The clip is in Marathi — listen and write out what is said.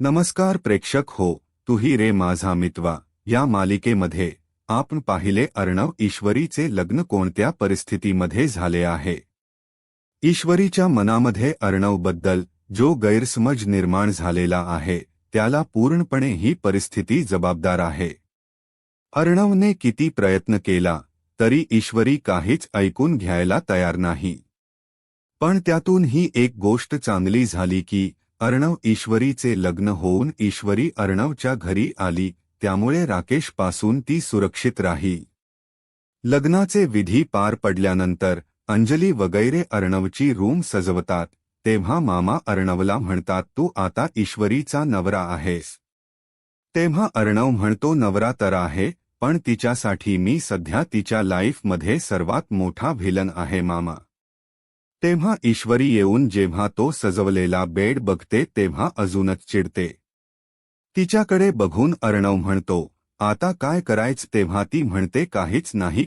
नमस्कार प्रेक्षक हो, तुही रे माझा मितवा, या मालिकेमध्ये आपण पाहिले अर्णव ईश्वरीचे लग्न कोणत्या परिस्थितीमध्ये झाले आहे? ईश्वरीच्या मनामध्ये अर्णवबद्दल जो गैरसमज निर्माण झालेला आहे, त्याला पूर्णपणे ही परिस्थिती जबाबदार आहे. अर्णवने किती प्रयत्न केला, तरी ईश्वरी काहीच ऐकून घ्यायला तयार नाही. पण त्यातून ही एक गोष्ट चांगली झाली की अर्णव ईश्वरीचे लग्न होऊन ईश्वरी अर्णवच्या घरी आली त्यामुळे राकेशपासून ती सुरक्षित राही. लग्नाचे विधी पार पडल्यानंतर अंजली वगैरे अर्णवची रूम सजवतात तेव्हा मामा अर्णवला म्हणतात तू आता ईश्वरीचा नवरा आहेस. तेव्हा अर्णव म्हणतो नवरा तर आहे पण तिच्यासाठी मी सध्या तिच्या लाईफमध्ये सर्वात मोठा व्हिलन आहे मामा. तेव्हा ईश्वरी येऊन जेव्हा तो सजवलेला बेड बघते तेव्हा अजूनच चिडते. तिच्याकडे बघून अर्णव म्हणतो आता काय करायच? तेव्हा ती म्हणते काहीच नाही.